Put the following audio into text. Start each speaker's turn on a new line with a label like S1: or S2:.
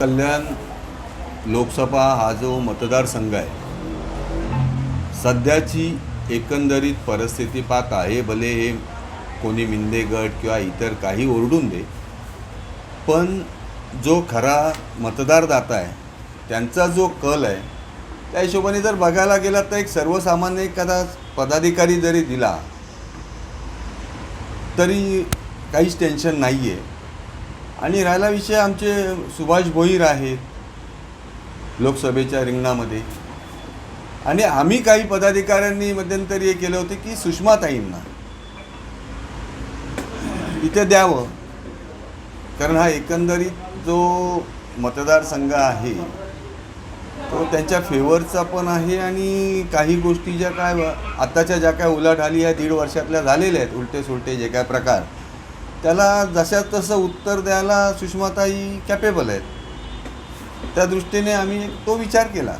S1: कल्याण लोकसभा हा जो मतदारसंघ आहे सध्याची एकंदरीत परिस्थिती पाहता हे भले हे कोणी मिंदे गट किंवा इतर काही ओरडून दे पण जो खरा मतदारदाता आहे त्यांचा जो कल आहे त्या हिशोबाने जर बघायला गेला तर एक सर्वसामान्य एखादा पदाधिकारी जरी दिला तरी काहीच टेन्शन नाही आहे आणि राहिला विषय आमचे सुभाष भोईर आहेत लोकसभेच्या रिंगणामध्ये. आणि आम्ही काही पदाधिकाऱ्यांनी मध्यंतरी हे केलं होतं की सुषमाताईंना इथे द्यावं. कारण हा एकंदरीत जो मतदारसंघ आहे तो त्यांच्या फेवरचा पण आहे आणि काही गोष्टी ज्या काय आत्ताच्या ज्या काय उलाढाली या दीड वर्षातल्या झालेल्या आहेत उलटे सुलटे जे काय प्रकार. त्याला जशा तसं उत्तर द्यायला सुषमाताई कॅपेबल आहेत. त्या दृष्टीने आम्ही तो विचार केला.